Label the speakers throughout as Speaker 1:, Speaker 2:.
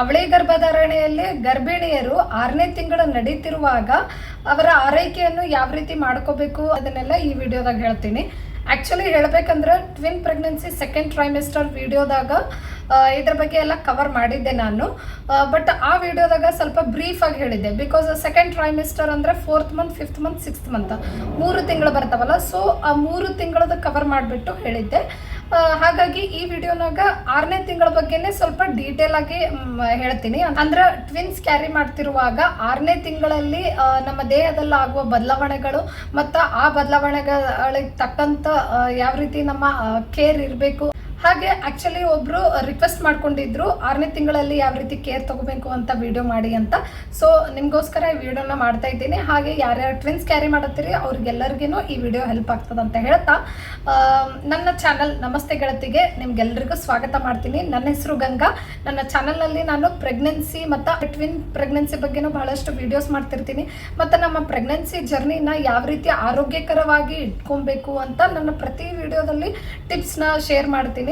Speaker 1: ಅವಳಿ ಗರ್ಭಧಾರಣೆಯಲ್ಲಿ ಗರ್ಭಿಣಿಯರು ಆರನೇ ತಿಂಗಳು ನಡೀತಿರುವಾಗ ಅವರ ಆರೈಕೆಯನ್ನು ಯಾವ ರೀತಿ ಮಾಡ್ಕೋಬೇಕು ಅದನ್ನೆಲ್ಲ ಈ ವಿಡಿಯೋದಾಗ ಹೇಳ್ತೀನಿ. ಆ್ಯಕ್ಚುಲಿ ಹೇಳ್ಬೇಕಂದ್ರೆ ಟ್ವಿನ್ ಪ್ರೆಗ್ನೆನ್ಸಿ ಸೆಕೆಂಡ್ ಟ್ರೈಮೆಸ್ಟರ್ ವಿಡಿಯೋದಾಗ ಇದ್ರ ಬಗ್ಗೆ ಎಲ್ಲ ಕವರ್ ಮಾಡಿದ್ದೆ ನಾನು. ಬಟ್ ಆ ವಿಡಿಯೋದಾಗ ಸ್ವಲ್ಪ ಬ್ರೀಫ್ ಆಗಿ ಹೇಳಿದ್ದೆ. ಬಿಕಾಸ್ ಸೆಕೆಂಡ್ ಟ್ರೈಮಿಸ್ಟರ್ ಅಂದ್ರೆ fourth month fifth month sixth month ಮೂರು ತಿಂಗಳು ಬರ್ತಾವಲ್ಲ ಸೊ ಆ ಮೂರು ತಿಂಗಳದ ಕವರ್ ಮಾಡಿಬಿಟ್ಟು ಹೇಳಿದ್ದೆ. ಹಾಗಾಗಿ ಈ ವಿಡಿಯೋನಾಗ ಆರನೇ ತಿಂಗಳ ಬಗ್ಗೆನೇ ಸ್ವಲ್ಪ ಡೀಟೇಲ್ ಆಗಿ ಹೇಳ್ತೀನಿ. ಅಂದ್ರೆ ಟ್ವಿನ್ಸ್ ಕ್ಯಾರಿ ಮಾಡ್ತಿರುವಾಗ ಆರನೇ ತಿಂಗಳಲ್ಲಿ ನಮ್ಮ ದೇಹದಲ್ಲಿ ಆಗುವ ಬದಲಾವಣೆಗಳು ಮತ್ತು ಆ ಬದಲಾವಣೆಗಳಿಗೆ ತಕ್ಕಂತ ಯಾವ ರೀತಿ ನಮ್ಮ ಕೇರ್ ಇರಬೇಕು ಹಾಗೆ ಆಕ್ಚುಲಿ ಒಬ್ಬರು ರಿಕ್ವೆಸ್ಟ್ ಮಾಡ್ಕೊಂಡಿದ್ರು, ಆರನೇ ತಿಂಗಳಲ್ಲಿ ಯಾವ ರೀತಿ ಕೇರ್ ತಗೋಬೇಕು ಅಂತ ವಿಡಿಯೋ ಮಾಡಿ ಅಂತ. ಸೊ ನಿಮಗೋಸ್ಕರ ಈ ವಿಡಿಯೋನ ಮಾಡ್ತಾ ಇದ್ದೀನಿ. ಹಾಗೆ ಯಾರ್ಯಾರು ಟ್ವಿನ್ಸ್ ಕ್ಯಾರಿ ಮಾಡತ್ತೀರಿ ಅವ್ರಿಗೆಲ್ಲರಿಗೂ ಈ ವಿಡಿಯೋ ಹೆಲ್ಪ್ ಆಗ್ತದೆ ಅಂತ ಹೇಳ್ತಾ. ನನ್ನ ಚಾನಲ್ ನಮಸ್ತೆ ಗೆಳತಿಗೆ, ನಿಮ್ಗೆಲ್ರಿಗೂ ಸ್ವಾಗತ ಮಾಡ್ತೀನಿ. ನನ್ನ ಹೆಸರು ಗಂಗಾ. ನನ್ನ ಚಾನಲ್ನಲ್ಲಿ ನಾನು ಪ್ರೆಗ್ನೆನ್ಸಿ ಮತ್ತು ಟ್ವಿನ್ ಪ್ರೆಗ್ನೆನ್ಸಿ ಬಗ್ಗೆನೂ ಬಹಳಷ್ಟು ವಿಡಿಯೋಸ್ ಮಾಡ್ತಿರ್ತೀನಿ. ಮತ್ತು ನಮ್ಮ ಪ್ರೆಗ್ನೆನ್ಸಿ ಜರ್ನಿನ ಯಾವ ರೀತಿ ಆರೋಗ್ಯಕರವಾಗಿ ಇಟ್ಕೊಬೇಕು ಅಂತ ನನ್ನ ಪ್ರತಿ ವಿಡಿಯೋದಲ್ಲಿ ಟಿಪ್ಸ್ನ ಶೇರ್ ಮಾಡ್ತೀನಿ.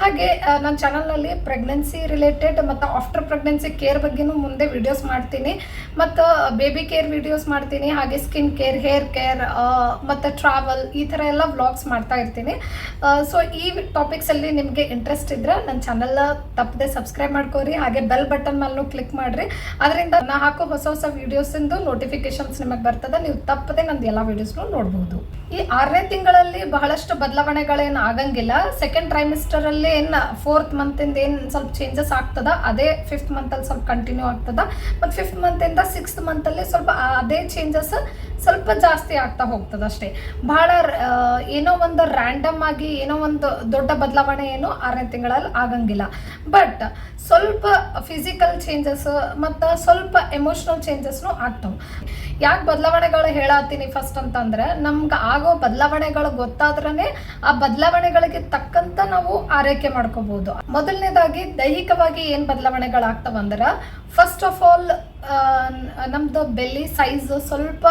Speaker 1: ಹಾಗೆ ನನ್ನ ಚಾನಲ್ನಲ್ಲಿ ಪ್ರೆಗ್ನೆನ್ಸಿ ರಿಲೇಟೆಡ್ ಮತ್ತು ಆಫ್ಟರ್ ಪ್ರೆಗ್ನೆನ್ಸಿ ಕೇರ್ ಬಗ್ಗೆನೂ ಮುಂದೆ ವಿಡಿಯೋಸ್ ಮಾಡ್ತೀನಿ. ಮತ್ತು ಬೇಬಿ ಕೇರ್ ವಿಡಿಯೋಸ್ ಮಾಡ್ತೀನಿ. ಹಾಗೆ ಸ್ಕಿನ್ ಕೇರ್ ಹೇರ್ ಕೇರ್ ಮತ್ತು ಟ್ರಾವೆಲ್ ಈ ಥರ ಎಲ್ಲ ವ್ಲಾಗ್ಸ್ ಮಾಡ್ತಾ ಇರ್ತೀನಿ. ಸೊ ಈ ಟಾಪಿಕ್ಸಲ್ಲಿ ನಿಮಗೆ ಇಂಟ್ರೆಸ್ಟ್ ಇದ್ದರೆ ನನ್ನ ಚಾನಲ್ ತಪ್ಪದೆ ಸಬ್ಸ್ಕ್ರೈಬ್ ಮಾಡ್ಕೋರಿ. ಹಾಗೆ ಬೆಲ್ ಬಟನ್ ಮೇಲೂ ಕ್ಲಿಕ್ ಮಾಡಿರಿ. ಅದರಿಂದ ನಾನು ಹಾಕೋ ಹೊಸ ಹೊಸ ವಿಡಿಯೋಸಿಂದು ನೋಟಿಫಿಕೇಶನ್ಸ್ ನಿಮಗೆ ಬರ್ತದೆ. ನೀವು ತಪ್ಪದೆ ನಂದು ಎಲ್ಲ ವೀಡಿಯೋಸ್ನು ನೋಡ್ಬೋದು. ಈ ಆರನೇ ತಿಂಗಳಲ್ಲಿ ಬಹಳಷ್ಟು ಬದಲಾವಣೆಗಳೇನು ಆಗಂಗಿಲ್ಲ. ಸೆಕೆಂಡ್ ಟ್ರೈಮಿಸ್ಟರ್ ಅಲ್ಲಿ ಏನು ಫೋರ್ತ್ ಮಂತಿಂದ ಏನು ಸ್ವಲ್ಪ ಚೇಂಜಸ್ ಆಗ್ತದ, ಅದೇ ಫಿಫ್ತ್ ಮಂತಲ್ಲಿ ಸ್ವಲ್ಪ ಕಂಟಿನ್ಯೂ ಆಗ್ತದ. ಮತ್ತು ಫಿಫ್ತ್ ಮಂತಿಂದ ಸಿಕ್ಸ್ತ್ ಮಂತಲ್ಲಿ ಸ್ವಲ್ಪ ಅದೇ ಚೇಂಜಸ್ ಸ್ವಲ್ಪ ಜಾಸ್ತಿ ಆಗ್ತಾ ಹೋಗ್ತದ ಅಷ್ಟೇ. ಬಹಳ ಏನೋ ಒಂದು ರ್ಯಾಂಡಮ್ ಆಗಿ ಏನೋ ಒಂದು ದೊಡ್ಡ ಬದಲಾವಣೆ ಏನು ಆರನೇ ತಿಂಗಳಲ್ಲಿ ಆಗಂಗಿಲ್ಲ. ಬಟ್ ಸ್ವಲ್ಪ ಫಿಸಿಕಲ್ ಚೇಂಜಸ್ ಮತ್ತು ಸ್ವಲ್ಪ ಎಮೋಷ್ನಲ್ ಚೇಂಜಸ್ನು ಆಗ್ತವೆ. ಯಾಕೆ ಬದಲಾವಣೆಗಳು ಹೇಳತ್ತೀನಿ ಫಸ್ಟ್ ಅಂತಂದ್ರೆ, ನಮ್ಗೆ ಆಗೋ ಬದಲಾವಣೆಗಳು ಗೊತ್ತಾದ್ರೇ ಆ ಬದಲಾವಣೆಗಳಿಗೆ ತಕ್ಕಂತ ನಾವು ಆರೈಕೆ ಮಾಡ್ಕೋಬಹುದು ಮೊದಲನೇದಾಗಿ ದೈಹಿಕವಾಗಿ ಏನು ಬದಲಾವಣೆಗಳಾಗ್ತವಂದ್ರೆ ಫಸ್ಟ್ ಆಫ್ ಆಲ್ ನಮ್ದು ಬೆಲ್ಲಿ ಸೈಜ್ ಸ್ವಲ್ಪ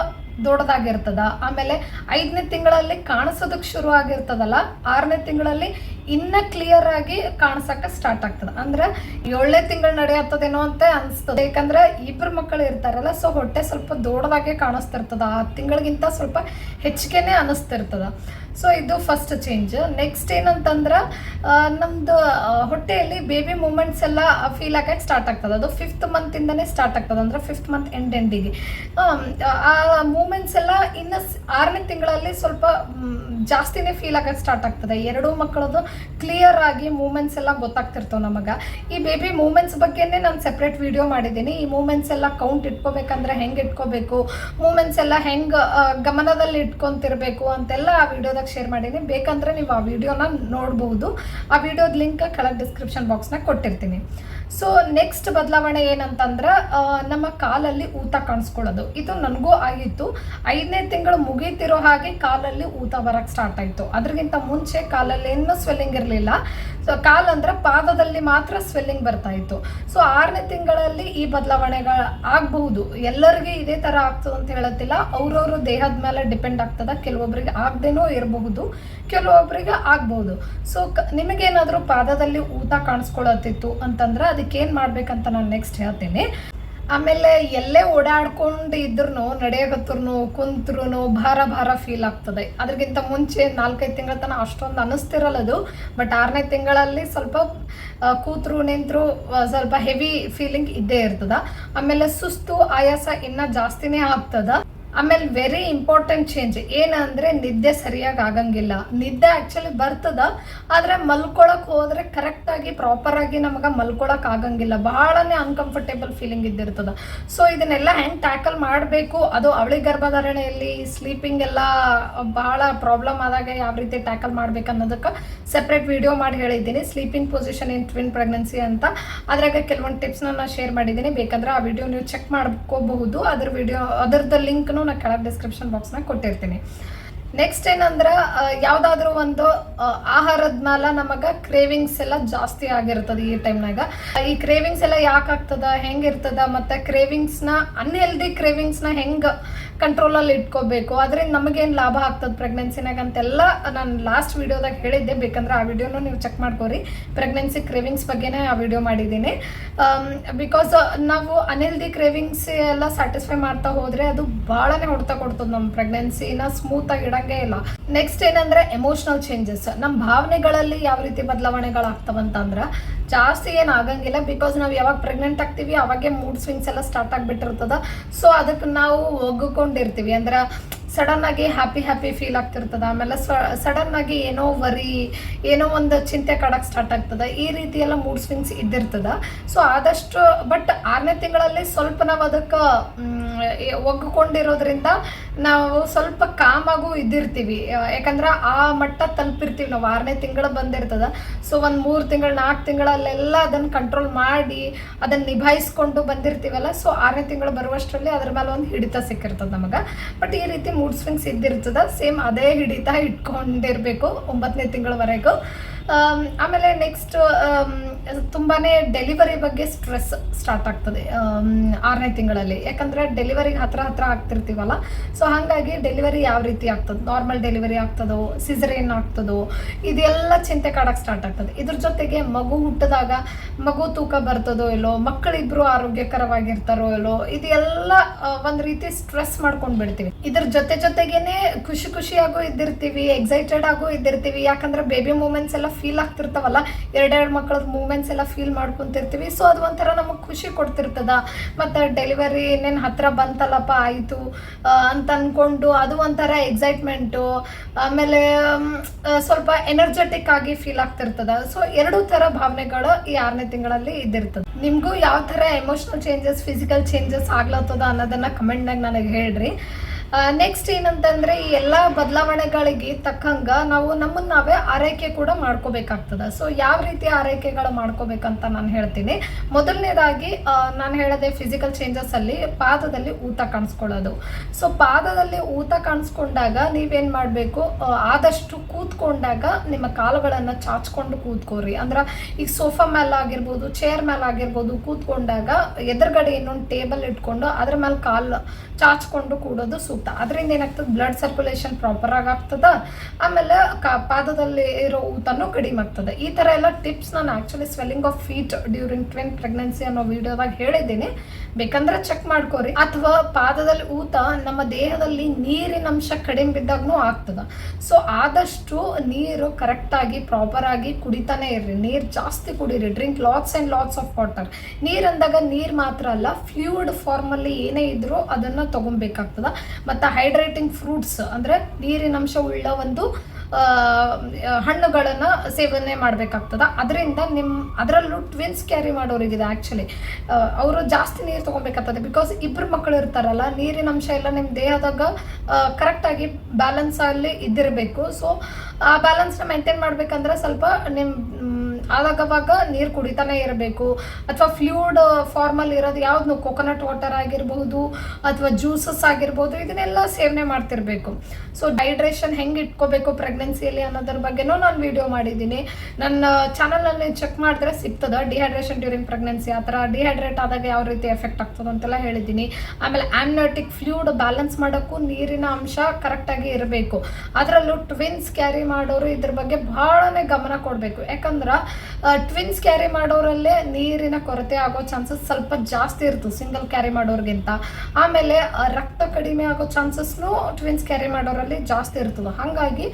Speaker 1: ದೊಡ್ಡದಾಗಿರ್ತದ. ಆಮೇಲೆ ಐದನೇ ತಿಂಗಳಲ್ಲಿ ಕಾಣಿಸೋದಕ್ಕೆ ಶುರು ಆಗಿರ್ತದಲ್ಲ, ಆರನೇ ತಿಂಗಳಲ್ಲಿ ಇನ್ನ ಕ್ಲಿಯರ್ ಆಗಿ ಕಾಣಿಸಕ್ಕೆ ಸ್ಟಾರ್ಟ್ ಆಗ್ತದ. ಅಂದ್ರೆ ಏಳನೇ ತಿಂಗಳು ನಡೆಯತ್ತದೇನೋ ಅಂತ ಅನಿಸ್ತದೆ. ಯಾಕಂದ್ರೆ ಇಬ್ರು ಮಕ್ಕಳು ಇರ್ತಾರಲ್ಲ ಸೊ ಹೊಟ್ಟೆ ಸ್ವಲ್ಪ ದೊಡ್ಡದಾಗೆ ಕಾಣಿಸ್ತಿರ್ತದ. ಆ ತಿಂಗಳಿಗಿಂತ ಸ್ವಲ್ಪ ಹೆಚ್ಚಿಗೆನೆ ಅನಿಸ್ತಿರ್ತದ. ಸೊ ಇದು ಫಸ್ಟ್ ಚೇಂಜ್ ನೆಕ್ಸ್ಟ್ ಏನಂತಂದ್ರೆ ನಮ್ದು ಹೊಟ್ಟೆಯಲ್ಲಿ ಬೇಬಿ ಮೂಮೆಂಟ್ಸ್ ಎಲ್ಲ ಫೀಲ್ ಆಗಕ್ಕೆ ಸ್ಟಾರ್ಟ್ ಆಗ್ತದೆ. ಅದು ಫಿಫ್ತ್ ಮಂತಿಂದನೇ ಸ್ಟಾರ್ಟ್ ಆಗ್ತದೆ. ಅಂದ್ರೆ ಫಿಫ್ತ್ ಮಂತ್ ಎಂಡ್ ಎಂಡಿಗೆ ಆ ಮೂಮೆಂಟ್ಸ್ ಎಲ್ಲ ಇನ್ನು ಆರನೇ ತಿಂಗಳಲ್ಲಿ ಸ್ವಲ್ಪ ಜಾಸ್ತಿನೇ ಫೀಲ್ ಆಗಕ್ಕೆ ಸ್ಟಾರ್ಟ್ ಆಗ್ತದೆ. ಎರಡೂ ಮಕ್ಕಳದು ಕ್ಲಿಯರ್ ಆಗಿ ಮೂಮೆಂಟ್ಸ್ ಎಲ್ಲ ಗೊತ್ತಾಗ್ತಿರ್ತವೆ ನಮಗೆ. ಈ ಬೇಬಿ ಮೂಮೆಂಟ್ಸ್ ಬಗ್ಗೆನೇ ನಾನು ಸೆಪ್ರೇಟ್ ವಿಡಿಯೋ ಮಾಡಿದ್ದೀನಿ. ಈ ಮೂಮೆಂಟ್ಸ್ ಎಲ್ಲ ಕೌಂಟ್ ಇಟ್ಕೋಬೇಕಂದ್ರೆ ಹೆಂಗೆ ಇಟ್ಕೋಬೇಕು? ಮೂಮೆಂಟ್ಸ್ ಎಲ್ಲ ಹೆಂಗೆ ಗಮನದಲ್ಲಿ ಇಟ್ಕೊಂತಿರ್ಬೇಕು ಅಂತೆಲ್ಲ ಆ ವಿಡಿಯೋದಾಗ ಶೇರ್ ಮಾಡೀನಿ ಬೇಕಂದ್ರೆ ನೀವು ಆ ವಿಡಿಯೋನ ನೋಡ್ಬೋದು. ಆ ವಿಡಿಯೋದ ಲಿಂಕ್ ಕೆಳಗೆ ಡಿಸ್ಕ್ರಿಪ್ಷನ್ ಬಾಕ್ಸ್ನಾಗ ಕೊಟ್ಟಿರ್ತೀನಿ. ಸೊ ನೆಕ್ಸ್ಟ್ ಬದಲಾವಣೆ ಏನಂತಂದ್ರೆ ನಮ್ಮ ಕಾಲಲ್ಲಿ ಊತ ಕಾಣಿಸ್ಕೊಳ್ಳೋದು. ಇದು ನನಗೂ ಆಗಿತ್ತು. ಐದನೇ ತಿಂಗಳು ಮುಗೀತಿರೋ ಹಾಗೆ ಕಾಲಲ್ಲಿ ಊತ ಬರೋಕ್ಕೆ ಸ್ಟಾರ್ಟ್ ಆಯಿತು. ಅದ್ರಗಿಂತ ಮುಂಚೆ ಕಾಲಲ್ಲಿ ಏನೂ ಸ್ವೆಲ್ಲಿಂಗ್ ಇರಲಿಲ್ಲ. ಸೊ ಕಾಲ್ ಅಂದ್ರೆ ಪಾದದಲ್ಲಿ ಮಾತ್ರ ಸ್ವೆಲ್ಲಿಂಗ್ ಬರ್ತಾ ಇತ್ತು. ಸೊ ಆರನೇ ತಿಂಗಳಲ್ಲಿ ಈ ಬದಲಾವಣೆಗಳು ಆಗಬಹುದು. ಎಲ್ಲರಿಗೂ ಇದೇ ಥರ ಆಗ್ತದೆ ಅಂತ ಹೇಳತ್ತಿಲ್ಲ. ಅವ್ರವ್ರ ದೇಹದ ಮೇಲೆ ಡಿಪೆಂಡ್ ಆಗ್ತದ. ಕೆಲವೊಬ್ಬರಿಗೆ ಆಗದೇನೂ ಇರಬಹುದು ಕೆಲವೊಬ್ಬರಿಗೆ ಆಗ್ಬಹುದು. ಸೊ ಕ, ನಿಮಗೇನಾದರೂ ಪಾದದಲ್ಲಿ ಊತ ಕಾಣಿಸ್ಕೊಳತ್ತಿತ್ತು ಅಂತಂದ್ರೆ ಅದಕ್ಕೆ ಏನು ಮಾಡ್ಬೇಕಂತ ನಾನು ನೆಕ್ಸ್ಟ್ ಹೇಳ್ತೀನಿ. ಆಮೇಲೆ ಎಲ್ಲೇ ಓಡಾಡ್ಕೊಂಡು ಇದ್ರು ನಡೆಯಕತ್ರು ಕುಂತ್ರು ಭಾರ ಭಾರ ಫೀಲ್ ಆಗ್ತದೆ. ಅದಕ್ಕಿಂತ ಮುಂಚೆ ನಾಲ್ಕೈದು ತಿಂಗಳ ತನಕ ಅಷ್ಟೊಂದು ಅನ್ನಿಸ್ತಿರಲ್ಲ ಅದು ಬಟ್ ಆರನೇ ತಿಂಗಳಲ್ಲಿ ಸ್ವಲ್ಪ ಕೂತ್ರು, ನಿಂತರು ಸ್ವಲ್ಪ ಹೆವಿ ಫೀಲಿಂಗ್ ಇದ್ದೇ ಇರ್ತದ. ಆಮೇಲೆ ಸುಸ್ತು, ಆಯಾಸ ಇನ್ನ ಜಾಸ್ತಿನೇ ಆಗ್ತದ. ಆಮೇಲೆ ವೆರಿ ಇಂಪಾರ್ಟೆಂಟ್ ಚೇಂಜ್ ಏನಂದ್ರೆ ನಿದ್ದೆ ಸರಿಯಾಗಿ ಆಗಂಗಿಲ್ಲ. ನಿದ್ದೆ ಆಕ್ಚುಲಿ ಬರ್ತದ, ಆದ್ರೆ ಮಲ್ಕೊಳಕ್ ಹೋದ್ರೆ ಪ್ರಾಪರ್ ಆಗಿ ನಮಗ ಮಲ್ಕೊಳಕ್ ಆಗಂಗಿಲ್ಲ. ಬಹಳನೇ ಅನ್ಕಂಫರ್ಟೇಬಲ್ ಫೀಲಿಂಗ್ ಇದ್ದಿರ್ತದ. ಸೊ ಇದನ್ನೆಲ್ಲ ಹೆಂಗ್ ಟ್ಯಾಕಲ್ ಮಾಡಬೇಕು? ಅದು ಅವಳಿ ಗರ್ಭಧಾರಣೆಯಲ್ಲಿ ಸ್ಲೀಪಿಂಗ್ ಎಲ್ಲ ಬಹಳ ಪ್ರಾಬ್ಲಮ್ ಆದಾಗ ಯಾವ ರೀತಿ ಟ್ಯಾಕಲ್ ಮಾಡ್ಬೇಕು ಅನ್ನೋದಕ್ಕೆ ಸೆಪ್ರೇಟ್ ವಿಡಿಯೋ ಮಾಡಿ ಹೇಳಿದ್ದೀನಿ. Sleeping position in twin pregnancy ಅಂತ. ಅದ್ರಾಗ ಕೆಲವೊಂದು ಟಿಪ್ಸ್ನ ನಾನು ಶೇರ್ ಮಾಡಿದ್ದೀನಿ. ಬೇಕಂದ್ರೆ ಆ ವಿಡಿಯೋ ನೀವು ಚೆಕ್ ಮಾಡ್ಕೋಬಹುದು. ಅದ್ರ ವಿಡಿಯೋ ಅದರದ್ದು ಲಿಂಕ್ನು ನಾನು ಕೆಳಗೆ ಡಿಸ್ಕ್ರಿಪ್ಷನ್ ಬಾಕ್ಸ್ನಾಗ ಕೊಟ್ಟಿರ್ತೀನಿ. ನೆಕ್ಸ್ಟ್ ಏನಂದ್ರೆ ಯಾವುದಾದ್ರೂ ಒಂದು ಆಹಾರದ ಮ್ಯಾಲ ನಮಗೆ ಕ್ರೇವಿಂಗ್ಸ್ ಎಲ್ಲ ಜಾಸ್ತಿ ಆಗಿರ್ತದೆ ಈ ಟೈಮ್ನಾಗ ಈ ಕ್ರೇವಿಂಗ್ಸ್ ಎಲ್ಲ ಯಾಕೆ ಆಗ್ತದ ಹೆಂಗಿರ್ತದ ಮತ್ತು ಕ್ರೇವಿಂಗ್ಸ್ನ ಅನ್ಹೆಲ್ದಿ ಕ್ರೇವಿಂಗ್ಸ್ನ ಹೆಂಗೆ ಕಂಟ್ರೋಲಲ್ಲಿ ಇಟ್ಕೋಬೇಕು, ಅದರಿಂದ ನಮಗೇನು ಲಾಭ ಆಗ್ತದೆ ಪ್ರೆಗ್ನೆನ್ಸಿನಾಗ ಅಂತೆಲ್ಲ ನಾನು ಲಾಸ್ಟ್ ವಿಡಿಯೋದಾಗ ಹೇಳಿದ್ದೆ. ಬೇಕಂದ್ರೆ ಆ ವಿಡಿಯೋನು ನೀವು ಚೆಕ್ ಮಾಡ್ಕೋರಿ. ಪ್ರೆಗ್ನೆನ್ಸಿ ಕ್ರೇವಿಂಗ್ಸ್ ಬಗ್ಗೆನೇ ಆ ವಿಡಿಯೋ ಮಾಡಿದ್ದೀನಿ. ಬಿಕಾಸ್ ನಾವು ಅನ್ಹೆಲ್ದಿ ಕ್ರೇವಿಂಗ್ಸ್ ಎಲ್ಲ ಸ್ಯಾಟಿಸ್ಫೈ ಮಾಡ್ತಾ ಹೋದ್ರೆ ಅದು ಭಾಳನೇ ಹೊಡ್ತಾ ಕೊಡ್ತದೆ ನಮ್ಮ ಪ್ರೆಗ್ನೆನ್ಸಿನ ಸ್ಮೂತಾಗಿ ಇಡಂಗೇ ಇಲ್ಲ. ನೆಕ್ಸ್ಟ್ ಏನಂದ್ರೆ ಎಮೋಷನಲ್ ಚೇಂಜಸ್ ನಮ್ಮ ಭಾವನೆಗಳಲ್ಲಿ ಯಾವ ರೀತಿ ಬದಲಾವಣೆಗಳಾಗ್ತವಂತಂದ್ರೆ ಜಾಸ್ತಿ ಏನು ಆಗಂಗಿಲ್ಲ ಬಿಕಾಸ್ ನಾವು ಯಾವಾಗ ಪ್ರೆಗ್ನೆಂಟ್ ಆಗ್ತೀವಿ, ಅವಾಗೆ ಮೂಡ್ ಸ್ವಿಂಗ್ಸ್ ಎಲ್ಲ ಸ್ಟಾರ್ಟ್ ಆಗಿಬಿಟ್ಟಿರ್ತದ. ಸೊ ಅದಕ್ಕೆ ನಾವು ಒಗ್ಗಿಕೊಂಡಿರ್ತೀವಿ. ಅಂದ್ರೆ ಸಡನ್ ಆಗಿ ಹ್ಯಾಪಿ ಹ್ಯಾಪಿ ಫೀಲ್ ಆಗ್ತಿರ್ತದ. ಆಮೇಲೆ ಸಡನ್ ಆಗಿ ಏನೋ ವರಿ ಏನೋ ಒಂದು ಚಿಂತೆ ಕಾಡಕ್ಕೆ ಸ್ಟಾರ್ಟ್ ಆಗ್ತದ. ಈ ರೀತಿ ಎಲ್ಲ ಮೂಡ್ ಸ್ವಿಂಗ್ಸ್ ಇದ್ದಿರ್ತದ. ಸೊ ಆದಷ್ಟು ಬಟ್ ಆರನೇ ತಿಂಗಳಲ್ಲಿ ಸ್ವಲ್ಪ ನಾವು ಅದಕ್ಕೆ ಒಗ್ಗಿಕೊಂಡಿರೋದ್ರಿಂದ ನಾವು ಸ್ವಲ್ಪ ಕಾಮಾಗೂ ಇದ್ದಿರ್ತೀವಿ. ಯಾಕಂದ್ರೆ ಆ ಮಟ್ಟ ತಲುಪಿರ್ತೀವಿ. ನಾವು ಆರನೇ ತಿಂಗಳು ಬಂದಿರ್ತದ. ಸೊ ಒಂದು ಮೂರು ತಿಂಗಳು ನಾಲ್ಕು ತಿಂಗಳಲ್ಲೆಲ್ಲ ಅದನ್ನು ಕಂಟ್ರೋಲ್ ಮಾಡಿ, ಅದನ್ನು ನಿಭಾಯಿಸ್ಕೊಂಡು ಬಂದಿರ್ತೀವಲ್ಲ. ಸೊ ಆರನೇ ತಿಂಗಳು ಬರುವಷ್ಟರಲ್ಲಿ ಅದ್ರ ಮೇಲೆ ಒಂದು ಹಿಡಿತ ಸಿಕ್ಕಿರ್ತದೆ ನಮಗೆ. ಬಟ್ ಈ ರೀತಿ ಮೂಡ್ ಸ್ವಿಂಗ್ಸ್ ಇದ್ದಿರ್ತದ. ಸೇಮ್ ಅದೇ ಹಿಡಿತ ಇಟ್ಕೊಂಡಿರಬೇಕು ಒಂಬತ್ತನೇ ತಿಂಗಳವರೆಗೂ. ಆಮೇಲೆ ನೆಕ್ಸ್ಟ್ ತುಂಬಾನೇ ಡೆಲಿವರಿ ಬಗ್ಗೆ ಸ್ಟ್ರೆಸ್ ಸ್ಟಾರ್ಟ್ ಆಗ್ತದೆ ಆಮ್, ಆರನೇ ತಿಂಗಳಲ್ಲಿ. ಯಾಕಂದ್ರೆ ಡೆಲಿವರಿಗೆ ಹತ್ರ ಹತ್ರ ಆಗ್ತಿರ್ತೀವಲ್ಲ ಸೊ ಹಾಗಾಗಿ ಡೆಲಿವರಿ ಯಾವ ರೀತಿ ಆಗ್ತದೆ? ನಾರ್ಮಲ್ ಡೆಲಿವರಿ ಆಗ್ತದೋ ಸಿಸರೇನ್ ಆಗ್ತದೋ ಇದೆಲ್ಲ ಚಿಂತೆ ಕಾಡಕ್ಕೆ ಸ್ಟಾರ್ಟ್ ಆಗ್ತದೆ. ಇದ್ರ ಜೊತೆಗೆ ಮಗು ಹುಟ್ಟಿದಾಗ ಮಗು ತೂಕ ಬರ್ತದೋ ಇಲ್ಲೋ ಮಕ್ಕಳಿಬ್ರು ಆರೋಗ್ಯಕರವಾಗಿರ್ತಾರೋ ಇಲ್ಲೋ ಇದೆಲ್ಲ ಒಂದ್ ರೀತಿ ಸ್ಟ್ರೆಸ್ ಮಾಡ್ಕೊಂಡು ಬಿಡ್ತೀವಿ. ಇದ್ರ ಜೊತೆ ಜೊತೆಗೇನೆ ಖುಷಿ ಖುಷಿಯಾಗೂ ಇದ್ದಿರ್ತೀವಿ ಎಕ್ಸೈಟೆಡ್ ಆಗೂ ಇದ್ದಿರ್ತೀವಿ. ಯಾಕಂದ್ರೆ ಬೇಬಿ ಮೂಮೆಂಟ್ಸ್ ಎಲ್ಲ ಫೀಲ್ ಆಗ್ತಿರ್ತಾವಲ್ಲ, ಎರಡೆರಡು ಮಕ್ಕಳ ಮೂಮೆಂಟ್ಸ್ ಎಲ್ಲ ಫೀಲ್ ಮಾಡ್ಕೊಂತಿರ್ತೀವಿ. ಸೊ ಅದು ಒಂಥರ ನಮಗೆ ಖುಷಿ ಕೊಡ್ತಿರ್ತದ. ಮತ್ತು ಡೆಲಿವರಿ ಏನೇನು ಹತ್ತಿರ ಬಂತಲ್ಲಪ್ಪ, ಆಯಿತು ಅಂತ ಅಂದ್ಕೊಂಡು ಅದು ಒಂಥರ ಎಕ್ಸೈಟ್ಮೆಂಟು ಆಮೇಲೆ ಸ್ವಲ್ಪ ಎನರ್ಜೆಟಿಕ್ ಆಗಿ ಫೀಲ್ ಆಗ್ತಿರ್ತದ. ಸೊ ಎರಡೂ ಥರ ಭಾವನೆಗಳು ಈ ಆರನೇ ತಿಂಗಳಲ್ಲಿ ಇದ್ದಿರ್ತದೆ. ನಿಮಗೂ ಯಾವ ಥರ ಎಮೋಷ್ನಲ್ ಚೇಂಜಸ್ ಫಿಸಿಕಲ್ ಚೇಂಜಸ್ ಆಗ್ಲತ್ತದ ಅನ್ನೋದನ್ನು ಕಮೆಂಟ್ನಾಗ ನನಗೆ ಹೇಳ್ರಿ. ನೆಕ್ಸ್ಟ್ ಏನಂತಂದ್ರೆ ಈ ಎಲ್ಲ ಬದಲಾವಣೆಗಳಿಗೆ ತಕ್ಕಂಗ ನಾವು ನಮ್ಮನ್ನ ನಾವೇ ಆರೈಕೆ ಕೂಡ ಮಾಡ್ಕೋಬೇಕಾಗ್ತದ. ಸೊ ಯಾವ ರೀತಿ ಆರೈಕೆಗಳು ಮಾಡ್ಕೋಬೇಕಂತ ನಾನು ಹೇಳ್ತೀನಿ. ಮೊದಲನೇದಾಗಿ ನಾನು ಹೇಳದೆ ಫಿಸಿಕಲ್ ಚೇಂಜಸ್ ಅಲ್ಲಿ ಪಾದದಲ್ಲಿ ಊತ ಕಾಣಿಸ್ಕೊಳ್ಳೋದು. ಸೊ ಪಾದದಲ್ಲಿ ಊತ ಕಾಣಿಸ್ಕೊಂಡಾಗ ನೀವೇನ್ ಮಾಡಬೇಕು? ಆದಷ್ಟು ಕೂತ್ಕೊಂಡಾಗ ನಿಮ್ಮ ಕಾಲುಗಳನ್ನು ಚಾಚ್ಕೊಂಡು ಕೂತ್ಕೋರಿ ಅಂದ್ರೆ ಈಗ ಸೋಫಾ ಮೇಲೆ ಆಗಿರ್ಬೋದು ಚೇರ್ ಮೇಲೆ ಆಗಿರ್ಬೋದು, ಕೂತ್ಕೊಂಡಾಗ ಎದುರುಗಡೆ ಇನ್ನೊಂದು ಟೇಬಲ್ ಇಟ್ಕೊಂಡು ಅದ್ರ ಮೇಲೆ ಕಾಲು ಚಾಚ್ಕೊಂಡು ಕೂಡೋದು ಸೂಕ್ತ. ಅದರಿಂದ ಏನಾಗ್ತದೆ? ಬ್ಲಡ್ ಸರ್ಕ್ಯುಲೇಷನ್ ಪ್ರಾಪರ್ ಆಗಿ ಆಗ್ತದ ಆಮೇಲೆ ಕ, ಪಾದದಲ್ಲಿ ಇರೋ ಊತನೂ ಕಡಿಮೆ ಆಗ್ತದೆ. ಈ ಥರ ಎಲ್ಲ ಟಿಪ್ಸ್ ನಾನು actually swelling of feet during twin pregnancy ಅನ್ನೋ ವಿಡಿಯೋದಾಗ ಹೇಳಿದ್ದೀನಿ. ಬೇಕಂದ್ರೆ ಚೆಕ್ ಮಾಡ್ಕೋರಿ. ಅಥವಾ ಪಾದದಲ್ಲಿ ಊತ ನಮ್ಮ ದೇಹದಲ್ಲಿ ನೀರಿನ ಅಂಶ ಕಡಿಮೆ ಬಿದ್ದಾಗೂ ಆಗ್ತದೆ. ಸೊ ಆದಷ್ಟು ನೀರು ಕರೆಕ್ಟಾಗಿ ಪ್ರಾಪರ್ ಆಗಿ ಕುಡಿತಾನೆ ಇರ್ರಿ. ನೀರು ಜಾಸ್ತಿ ಕುಡೀರಿ. Drink lots and lots of water ನೀರು ಅಂದಾಗ ನೀರು ಮಾತ್ರ ಅಲ್ಲ ಫ್ಲೂಯಿಡ್ ಫಾರ್ಮಲ್ಲಿ ಏನೇ ಇದ್ರೂ ಅದನ್ನು ತಗೊಬೇಕಾಗ್ತದ. ಮತ್ತು ಹೈಡ್ರೇಟಿಂಗ್ ಫ್ರೂಟ್ಸ್ ಅಂದರೆ ನೀರಿನ ಅಂಶ ಉಳ್ಳ ಒಂದು ಹಣ್ಣುಗಳನ್ನು ಸೇವನೆ ಮಾಡಬೇಕಾಗ್ತದ. ಅದರಿಂದ ನಿಮ್ಮ ಅದರಲ್ಲೂ ಟ್ವಿನ್ಸ್ ಕ್ಯಾರಿ ಮಾಡೋರಿಗಿದೆ ಆ್ಯಕ್ಚುಲಿ ಅವರು ಜಾಸ್ತಿ ನೀರು ತೊಗೊಬೇಕಾಗ್ತದೆ. ಬಿಕಾಸ್ ಇಬ್ಬರು ಮಕ್ಕಳು ಇರ್ತಾರಲ್ಲ ನೀರಿನ ಅಂಶ ಎಲ್ಲ ನಿಮ್ಮ ದೇಹದಾಗ ಕರೆಕ್ಟಾಗಿ ಬ್ಯಾಲೆನ್ಸ್ ಅಲ್ಲಿ ಇದ್ದಿರಬೇಕು. ಸೊ ಆ ಬ್ಯಾಲೆನ್ಸ್ನ ಮೇಂಟೈನ್ ಮಾಡ್ಬೇಕಂದ್ರೆ ಸ್ವಲ್ಪ ನಿಮ್ಮ ಆವಾಗವಾಗ ನೀರು ಕುಡಿತಾನೆ ಇರಬೇಕು. ಅಥವಾ ಫ್ಲೂಡ್ ಫಾರ್ಮಲ್ಲಿ ಇರೋದು ಯಾವ್ದು ಕೊಕೊನಟ್ ವಾಟರ್ ಆಗಿರ್ಬಹುದು, ಅಥವಾ ಜ್ಯೂಸಸ್ ಆಗಿರ್ಬೋದು ಇದನ್ನೆಲ್ಲ ಸೇವನೆ ಮಾಡ್ತಿರ್ಬೇಕು. ಸೊ ಡೈಡ್ರೇಷನ್ ಹೆಂಗೆ ಇಟ್ಕೋಬೇಕು ಪ್ರೆಗ್ನೆನ್ಸಿಯಲ್ಲಿ ಅನ್ನೋದ್ರ ಬಗ್ಗೆನೂ ನಾನು ವಿಡಿಯೋ ಮಾಡಿದ್ದೀನಿ. ನನ್ನ ಚಾನಲಲ್ಲಿ ಚೆಕ್ ಮಾಡಿದ್ರೆ ಸಿಗ್ತದೆ ಡಿಹೈಡ್ರೇಷನ್ ಡ್ಯೂರಿಂಗ್ ಪ್ರೆಗ್ನೆನ್ಸಿ ಆ ಥರ ಡಿಹೈಡ್ರೇಟ್ ಆದಾಗ ಯಾವ ರೀತಿ ಎಫೆಕ್ಟ್ ಆಗ್ತದೆ ಅಂತೆಲ್ಲ ಹೇಳಿದ್ದೀನಿ. ಆಮೇಲೆ ಆಮ್ನೋಟಿಕ್ ಫ್ಲೂಡ್ ಬ್ಯಾಲೆನ್ಸ್ ಮಾಡೋಕ್ಕೂ ನೀರಿನ ಅಂಶ ಕರೆಕ್ಟಾಗಿ ಇರಬೇಕು. ಅದರಲ್ಲೂ ಟ್ವಿನ್ಸ್ ಕ್ಯಾರಿ ಮಾಡೋರು ಇದ್ರ ಬಗ್ಗೆ ಭಾಳನೇ ಗಮನ ಕೊಡಬೇಕು. ಯಾಕಂದ್ರೆ ಟ್ವಿನ್ಸ್ ಕ್ಯಾರಿ ಮಾಡೋರಲ್ಲೇ ನೀರಿನ ಕೊರತೆ ಆಗೋ ಚಾನ್ಸಸ್ ಸ್ವಲ್ಪ ಜಾಸ್ತಿ ಇರ್ತದೆ ಸಿಂಗಲ್ ಕ್ಯಾರಿ ಮಾಡೋರ್ಗಿಂತ. ಆಮೇಲೆ ರಕ್ತ ಕಡಿಮೆ ಆಗೋ ಚಾನ್ಸಸ್ನು ಟ್ವಿನ್ಸ್ ಕ್ಯಾರಿ ಮಾಡೋರಲ್ಲಿ ಜಾಸ್ತಿ ಇರ್ತದೆ. ಹಾಗಾಗಿ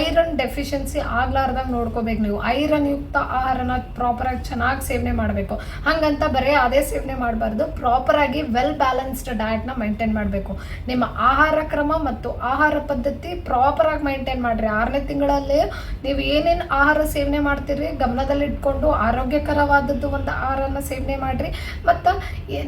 Speaker 1: ಐರನ್ ಡೆಫಿಷಿಯನ್ಸಿ ಆಗ್ಲಾರ್ದಂಗೆ ನೋಡ್ಕೋಬೇಕು ನೀವು. ಐರನ್ ಯುಕ್ತ ಆಹಾರನ ಪ್ರಾಪರಾಗಿ ಚೆನ್ನಾಗಿ ಸೇವನೆ ಮಾಡಬೇಕು. ಹಂಗಂತ ಬರೀ ಅದೇ ಸೇವನೆ ಮಾಡಬಾರ್ದು. ಪ್ರಾಪರಾಗಿ ವೆಲ್ ಬ್ಯಾಲೆನ್ಸ್ಡ್ ಡಯಟ್ನ ಮೈಂಟೈನ್ ಮಾಡಬೇಕು. ನಿಮ್ಮ ಆಹಾರ ಕ್ರಮ ಮತ್ತು ಆಹಾರ ಪದ್ಧತಿ ಪ್ರಾಪರಾಗಿ ಮೈಂಟೈನ್ ಮಾಡಿರಿ. ಆರನೇ ತಿಂಗಳಲ್ಲಿ ನೀವು ಏನೇನು ಆಹಾರ ಸೇವನೆ ಮಾಡ್ತೀರಿ ಗಮನದಲ್ಲಿ ಇಟ್ಕೊಂಡು ಆರೋಗ್ಯಕರವಾದದ್ದು ಒಂದು ಆಹಾರನ ಸೇವನೆ ಮಾಡಿರಿ. ಮತ್ತು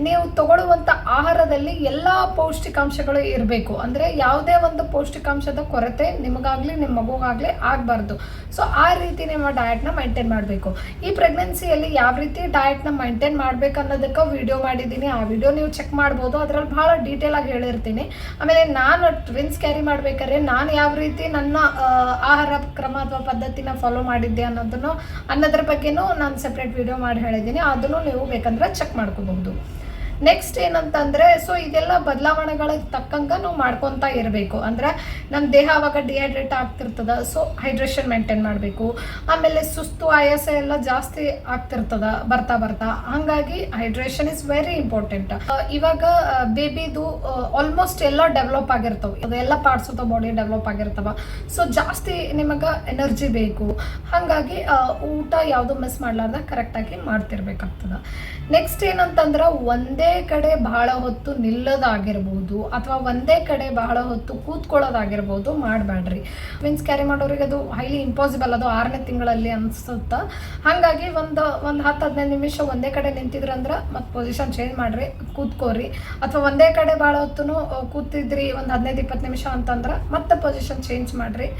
Speaker 1: ನೀವು ತಗೊಳ್ಳುವಂಥ ಆಹಾರದಲ್ಲಿ ಎಲ್ಲ ಪೌಷ್ಟಿಕಾಂಶಗಳು ಇರಬೇಕು. ಅಂದರೆ ಯಾವುದೇ ಒಂದು ಪೌಷ್ಟಿಕಾಂಶದ ಕೊರತೆ ನಿಮಗಾಗಲಿ ನಿಮ್ಮ ಮಗುಗಾಗಲಿ ಆಗಬಾರ್ದು. ಸೊ ಆ ರೀತಿ ನಿಮ್ಮ ಡಯಟ್ನ ಮೈಂಟೈನ್ ಮಾಡಬೇಕು. ಈ ಪ್ರೆಗ್ನೆನ್ಸಿಯಲ್ಲಿ ಯಾವ ರೀತಿ ಡಯಟ್ನ ಮೈಂಟೈನ್ ಮಾಡಬೇಕು ಅನ್ನೋದಕ್ಕೆ ವಿಡಿಯೋ ಮಾಡಿದ್ದೀನಿ. ಆ ವಿಡಿಯೋ ನೀವು ಚೆಕ್ ಮಾಡ್ಬೋದು. ಅದರಲ್ಲಿ ಭಾಳ ಡೀಟೇಲ್ ಆಗಿ ಹೇಳಿರ್ತೀನಿ. ಆಮೇಲೆ ನಾನು ಟ್ವಿನ್ಸ್ ಕ್ಯಾರಿ ಮಾಡಬೇಕಾದ್ರೆ ನಾನು ಯಾವ ರೀತಿ ನನ್ನ ಆಹಾರ ಕ್ರಮ ಅಥವಾ ಪದ್ಧತಿನ ಫಾಲೋ ಮಾಡಿದ್ದೆ ಅನ್ನೋದನ್ನು ಅನ್ನೋದ್ರ ಬಗ್ಗೆನೂ ನಾನು ಸೆಪ್ರೇಟ್ ವಿಡಿಯೋ ಮಾಡಿ ಹೇಳಿದ್ದೀನಿ ಅದನ್ನು ನೀವು ಬೇಕಂದ್ರೆ ಚೆಕ್ ಮಾಡ್ಕೋಬಹುದು. ನೆಕ್ಸ್ಟ್ ಏನಂತಂದ್ರೆ ಸೊ ಇದೆಲ್ಲ ಬದಲಾವಣೆಗಳಿಗೆ ತಕ್ಕಂಗ ನಾವು ಮಾಡ್ಕೊತಾ ಇರಬೇಕು. ಅಂದ್ರೆ ನಮ್ಮ ದೇಹ ಅವಾಗ ಡಿಹೈಡ್ರೇಟ್ ಆಗ್ತಿರ್ತದ ಸೊ ಹೈಡ್ರೇಷನ್ ಮೇಂಟೈನ್ ಮಾಡಬೇಕು. ಆಮೇಲೆ ಸುಸ್ತು, ಆಯಾಸ ಎಲ್ಲ ಜಾಸ್ತಿ ಆಗ್ತಿರ್ತದ, ಬರ್ತಾ ಬರ್ತಾ. ಹಂಗಾಗಿ ಹೈಡ್ರೇಷನ್ ಇಸ್ ವೆರಿ ಇಂಪಾರ್ಟೆಂಟ್ ಇವಾಗ ಬೇಬಿದು ಆಲ್ಮೋಸ್ಟ್ ಎಲ್ಲ ಡೆವಲಪ್ ಆಗಿರ್ತವೆ. ಅದೆಲ್ಲ parts of the body develop ಆಗಿರ್ತವ. ಸೊ ಜಾಸ್ತಿ ನಿಮಗೆ ಎನರ್ಜಿ ಬೇಕು. ಹಾಗಾಗಿ ಊಟ ಯಾವುದು ಮಿಸ್ ಮಾಡಲಾರ್ದ ಕರೆಕ್ಟಾಗಿ ಮಾಡ್ತಿರ್ಬೇಕಾಗ್ತದ. ನೆಕ್ಸ್ಟ್ ಏನಂತಂದ್ರೆ ಒಂದೇ ಕಡೆ ಬಹಳ ಹೊತ್ತು ನಿಲ್ಲೋದಾಗಿರ್ಬೋದು ಅಥವಾ ಒಂದೇ ಕಡೆ ಬಹಳ ಹೊತ್ತು ಕೂತ್ಕೊಳ್ಳೋದಾಗಿರ್ಬೋದು ಮಾಡಬೇಡ್ರಿ ಮೀನ್ಸ್ ಕ್ಯಾರಿ ಮಾಡೋರಿಗೆ ಅದು ಹೈಲಿ ಇಂಪಾಸಿಬಲ್ ಅದು ಆರನೇ ತಿಂಗಳಲ್ಲಿ ಅನ್ಸುತ್ತ. ಹಾಗಾಗಿ ಒಂದು ಒಂದು ಹತ್ತು, ಹದಿನೈದು ನಿಮಿಷ ಒಂದೇ ಕಡೆ ನಿಂತಿದ್ರಂದ್ರೆ ಮತ್ತೆ ಪೊಸಿಷನ್ ಚೇಂಜ್ ಮಾಡ್ರಿ, ಕೂತ್ಕೋರಿ. ಅಥವಾ ಒಂದೇ ಕಡೆ ಭಾಳ ಹೊತ್ತು ಕೂತಿದ್ರಿ ಒಂದು ಹದಿನೈದು, ಇಪ್ಪತ್ತು ನಿಮಿಷ ಅಂತಂದ್ರೆ ಮತ್ತೆ ಪೊಸಿಷನ್ ಚೇಂಜ್ ಮಾಡ್ರಿ.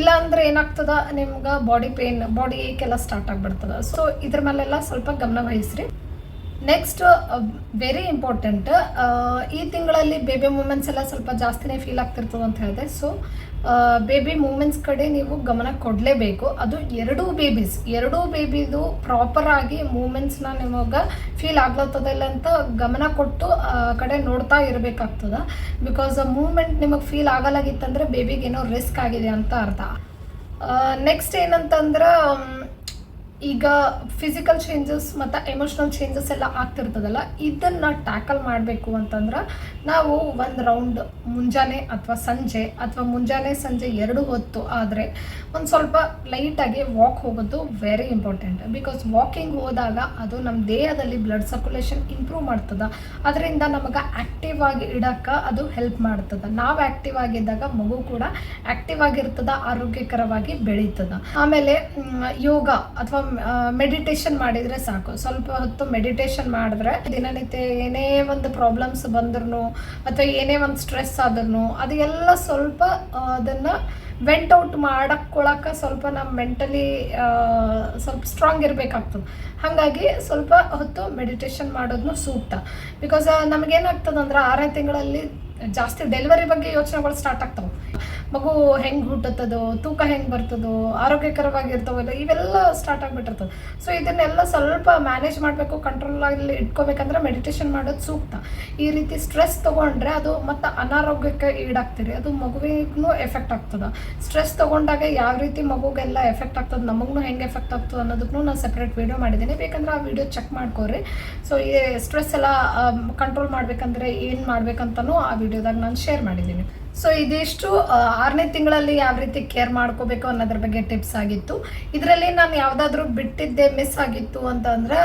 Speaker 1: ಇಲ್ಲ ಅಂದ್ರೆ ಏನಾಗ್ತದ, ನಿಮ್ಗೆ ಬಾಡಿ ಪೇನ್ ಬಾಡಿ ಏಕೆಲ್ಲ ಸ್ಟಾರ್ಟ್ ಆಗ್ಬಿಡ್ತದ. ಸೊ ಇದ್ರ ಮೇಲೆಲ್ಲ ಸ್ವಲ್ಪ ಗಮನ ವಹಿಸ್ರಿ. ನೆಕ್ಸ್ಟ್ ವೆರಿ ಇಂಪಾರ್ಟೆಂಟ್ ಈ ತಿಂಗಳಲ್ಲಿ ಬೇಬಿ ಮೂಮೆಂಟ್ಸ್ ಎಲ್ಲ ಸ್ವಲ್ಪ ಜಾಸ್ತಿನೇ ಫೀಲ್ ಆಗ್ತಿರ್ತದೆ ಅಂತ ಹೇಳಿದೆ. ಸೊ ಬೇಬಿ ಮೂಮೆಂಟ್ಸ್ ಕಡೆ ನೀವು ಗಮನ ಕೊಡಲೇಬೇಕು. ಅದು ಎರಡೂ ಬೇಬೀಸ್ ಎರಡೂ ಬೇಬಿದು ಪ್ರಾಪರ್ ಆಗಿ ಮೂಮೆಂಟ್ಸ್ನ ನಿಮಗೆ ಫೀಲ್ ಆಗ್ಲತ್ತದಿಲ್ಲ ಅಂತ ಗಮನ ಕೊಟ್ಟು ಕಡೆ ನೋಡ್ತಾ ಇರಬೇಕಾಗ್ತದೆ. ಬಿಕಾಸ್ ಮೂಮೆಂಟ್ ನಿಮಗೆ ಫೀಲ್ ಆಗಲಾಗಿತ್ತಂದ್ರೆ ಬೇಬಿಗೆ ಏನೋ ರಿಸ್ಕ್ ಆಗಿದೆ ಅಂತ ಅರ್ಥ. ನೆಕ್ಸ್ಟ್ ಏನಂತಂದ್ರೆ ಮ್, ಈಗ ಫಿಸಿಕಲ್ ಚೇಂಜಸ್ ಮತ್ತು ಎಮೋಷ್ನಲ್ ಚೇಂಜಸ್ ಎಲ್ಲ ಆಗ್ತಿರ್ತದಲ್ಲ, ಇದನ್ನು ಟ್ಯಾಕಲ್ ಮಾಡಬೇಕು ಅಂತಂದ್ರೆ ನಾವು ಒಂದು ರೌಂಡ್ ಮುಂಜಾನೆ ಅಥವಾ ಸಂಜೆ, ಅಥವಾ ಮುಂಜಾನೆ ಸಂಜೆ ಎರಡು ಹೊತ್ತು ಆದರೆ ಒಂದು ಸ್ವಲ್ಪ ಲೈಟಾಗಿ ವಾಕ್ ಹೋಗೋದು ವೆರಿ ಇಂಪಾರ್ಟೆಂಟ್ ಬಿಕಾಸ್ ವಾಕಿಂಗ್ ಹೋದಾಗ ಅದು ನಮ್ಮ ದೇಹದಲ್ಲಿ ಬ್ಲಡ್ ಸರ್ಕ್ಯುಲೇಷನ್ ಇಂಪ್ರೂವ್ ಮಾಡ್ತದೆ. ಅದರಿಂದ ನಮಗೆ ಆ್ಯಕ್ಟಿವ್ ಆಗಿ ಇಡಕ್ಕೆ ಅದು ಹೆಲ್ಪ್ ಮಾಡ್ತದೆ. ನಾವು ಆ್ಯಕ್ಟಿವ್ ಆಗಿದ್ದಾಗ ಮಗು ಕೂಡ ಆ್ಯಕ್ಟಿವ್ ಆಗಿರ್ತದೆ, ಆರೋಗ್ಯಕರವಾಗಿ ಬೆಳೀತದೆ. ಆಮೇಲೆ ಯೋಗ ಅಥವಾ ಮೆಡಿಟೇಷನ್ ಮಾಡಿದ್ರೆ ಸಾಕು. ಸ್ವಲ್ಪ ಹೊತ್ತು ಮೆಡಿಟೇಷನ್ ಮಾಡಿದ್ರೆ ದಿನನಿತ್ಯ ಏನೇ ಒಂದು ಪ್ರಾಬ್ಲಮ್ಸ್ ಬಂದ್ರು ಅಥವಾ ಏನೇ ಒಂದು ಸ್ಟ್ರೆಸ್ ಆದ್ರೂ ಅದೆಲ್ಲ ಸ್ವಲ್ಪ ಆ, ಅದನ್ನ ವೆಂಟ್ ಔಟ್ ಮಾಡಕ್ಕೊಳಕ ಸ್ವಲ್ಪ ನಮ್ಮ ಮೆಂಟಲಿ ಸ್ವಲ್ಪ ಸ್ಟ್ರಾಂಗ್ ಇರಬೇಕಾಗ್ತದೆ. ಹಾಗಾಗಿ ಸ್ವಲ್ಪ ಹೊತ್ತು ಮೆಡಿಟೇಷನ್ ಮಾಡೋದನ್ನು ಸೂಕ್ತ. ಬಿಕಾಸ್ ನಮಗೇನಾಗ್ತದಂದ್ರೆ ಆರನೇ ತಿಂಗಳಲ್ಲಿ ಜಾಸ್ತಿ ಡೆಲಿವರಿ ಬಗ್ಗೆ ಯೋಚನೆಗಳು ಸ್ಟಾರ್ಟ್ ಆಗ್ತಾವೆ. ಮಗು ಹೆಂಗೆ ಹುಟ್ಟುತ್ತದೋ, ತೂಕ ಹೆಂಗೆ ಬರ್ತದೋ, ಆರೋಗ್ಯಕರವಾಗಿರ್ತವಲ್ಲ, ಇವೆಲ್ಲ ಸ್ಟಾರ್ಟ್ ಆಗಿಬಿಟ್ಟಿರ್ತದೆ. ಸೊ ಇದನ್ನೆಲ್ಲ ಸ್ವಲ್ಪ ಮ್ಯಾನೇಜ್ ಮಾಡಬೇಕು ಕಂಟ್ರೋಲಲ್ಲಿ ಇಟ್ಕೋಬೇಕಂದ್ರೆ ಮೆಡಿಟೇಷನ್ ಮಾಡೋದು ಸೂಕ್ತ. ಈ ರೀತಿ ಸ್ಟ್ರೆಸ್ ತೊಗೊಂಡ್ರೆ ಅದು ಮತ್ತು ಅನಾರೋಗ್ಯಕ್ಕೆ ಈಡಾಗ್ತೀರಿ ಅದು ಮಗುವಿಗೂ ಎಫೆಕ್ಟ್ ಆಗ್ತದೆ. ಸ್ಟ್ರೆಸ್ ತೊಗೊಂಡಾಗ ಯಾವ ರೀತಿ ಮಗುಗೆಲ್ಲ ಎಫೆಕ್ಟ್ ಆಗ್ತದೆ ನಮಗೂ ಹೆಂಗೆ ಎಫೆಕ್ಟ್ ಆಗ್ತದೆ ಅನ್ನೋದಕ್ಕೂ ನಾನು ಸಪ್ರೇಟ್ ವೀಡಿಯೋ ಮಾಡಿದ್ದೀನಿ. ಬೇಕಂದ್ರೆ ಆ ವಿಡಿಯೋ ಚೆಕ್ ಮಾಡ್ಕೋರಿ ಸೊ ಈ ಸ್ಟ್ರೆಸ್ ಎಲ್ಲ ಕಂಟ್ರೋಲ್ ಮಾಡ್ಬೇಕಂದ್ರೆ ಏನು ಮಾಡ್ಬೇಕಂತನೂ ಆ ವಿಡಿಯೋದಾಗ ನಾನು ಶೇರ್ ಮಾಡಿದ್ದೀನಿ. ಸೊ ಇದಿಷ್ಟು ಆರನೇ ತಿಂಗಳಲ್ಲಿ ಯಾವ ರೀತಿ ಕೇರ್ ಮಾಡ್ಕೋಬೇಕು ಅನ್ನೋದ್ರ ಬಗ್ಗೆ ಟಿಪ್ಸ್ ಆಗಿತ್ತು. ಇದರಲ್ಲಿ ನಾನು ಯಾವುದಾದ್ರೂ ಬಿಟ್ಟಿದ್ದೆ ಮಿಸ್ ಆಗಿತ್ತು ಅಂತಂದ್ರೆ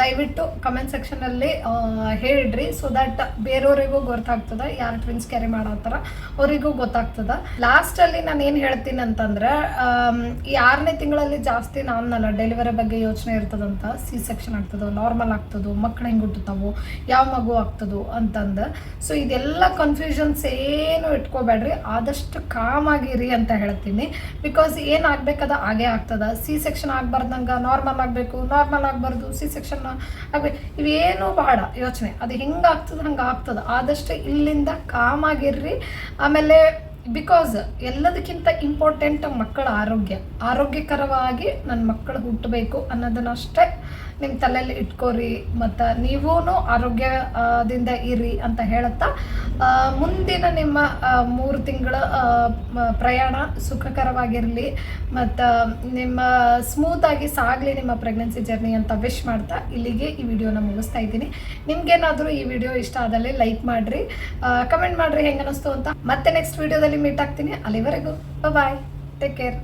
Speaker 1: ದಯವಿಟ್ಟು ಕಮೆಂಟ್ ಸೆಕ್ಷನಲ್ಲಿ ಹೇಳ್ರಿ. ಸೊ ದಟ್ ಬೇರೆಯವರಿಗೂ ಗೊತ್ತಾಗ್ತದ, ಯಾರು ಟ್ವಿನ್ಸ್ ಕ್ಯಾರಿ ಮಾಡತ್ತಾರ, ಅವರಿಗೂ ಗೊತ್ತಾಗ್ತದ. ಲಾಸ್ಟಲ್ಲಿ ನಾನು ಏನು ಹೇಳ್ತೀನಿ ಅಂತಂದ್ರೆ ಈ ಆರನೇ ತಿಂಗಳಲ್ಲಿ ಜಾಸ್ತಿ ನಾನಲ್ಲ ಡೆಲಿವರಿ ಬಗ್ಗೆ ಯೋಚನೆ ಇರ್ತದಂತ ಸಿ ಸೆಕ್ಷನ್ ಆಗ್ತದೋ ನಾರ್ಮಲ್ ಆಗ್ತದೋ ಮಕ್ಕಳು ಹೆಂಗೆ ಯಾವ ಮಗು ಆಗ್ತದೋ ಅಂತಂದು. ಸೊ ಇದೆಲ್ಲ ಕನ್ಫ್ಯೂಷನ್ಸ್ ಏನು ಇಟ್ಕೋಬೇಡ್ರಿ, ಆದಷ್ಟು ಕಾಮ್ ಆಗಿರಿ ಅಂತ ಹೇಳ್ತೀನಿ. ಬಿಕಾಸ್ ಏನು ಆಗ್ಬೇಕದ ಹಾಗೇ ಆಗ್ತದ. ಸಿ ಸೆಕ್ಷನ್ ಆಗ್ಬಾರ್ದಂಗ ನಾರ್ಮಲ್ ಆಗಬೇಕು ನಾರ್ಮಲ್ ಆಗಬಾರ್ದು ಸಿ ಸೆಕ್ಷನ್ ಆಗ್ಬೇಕು. ಇವೇನು ಭಾಳ ಯೋಚನೆ. ಅದು ಹೆಂಗೆ ಆಗ್ತದೆ, ಹಂಗೆ ಆಗ್ತದೆ. ಆದಷ್ಟು ಇಲ್ಲಿಂದ ಕಾಮ್ ಆಗಿರ್ರಿ ಆಮೇಲೆ ಬಿಕಾಸ್ ಎಲ್ಲದಕ್ಕಿಂತ ಇಂಪಾರ್ಟೆಂಟ್ ಮಕ್ಕಳ ಆರೋಗ್ಯ. ಆರೋಗ್ಯಕರವಾಗಿ ನನ್ನ ಮಕ್ಕಳು ಹುಟ್ಟಬೇಕು ಅನ್ನೋದನ್ನಷ್ಟೇ ನಿಮ್ಮ ತಲೆಯಲ್ಲಿ ಇಟ್ಕೋರಿ ಮತ್ತು ನೀವೂ ಆರೋಗ್ಯದಿಂದ ಇರಿ ಅಂತ ಹೇಳುತ್ತಾ ಮುಂದಿನ ನಿಮ್ಮ ಮೂರು ತಿಂಗಳ ಪ್ರಯಾಣ ಸುಖಕರವಾಗಿರಲಿ ಮತ್ತು ನಿಮ್ಮ ಸ್ಮೂತಾಗಿ ಸಾಗಲಿ ನಿಮ್ಮ ಪ್ರೆಗ್ನೆನ್ಸಿ ಜರ್ನಿ ಅಂತ ವಿಶ್ ಮಾಡ್ತಾ ಇಲ್ಲಿಗೆ ಈ ವಿಡಿಯೋನ ಮುಗಿಸ್ತಾ ಇದ್ದೀನಿ. ನಿಮ್ಗೇನಾದರೂ ಈ ವಿಡಿಯೋ ಇಷ್ಟ ಆದಲ್ಲಿ ಲೈಕ್ ಮಾಡಿರಿ ಕಮೆಂಟ್ ಮಾಡಿರಿ ಹೆಂಗೆ ಅಂತ. ಮತ್ತೆ ನೆಕ್ಸ್ಟ್ ವಿಡಿಯೋದಲ್ಲಿ ಮೀಟ್ ಆಗ್ತೀನಿ. ಅಲ್ಲಿವರೆಗೂ ಬಾಯ್ ಟೇಕ್ ಕೇರ್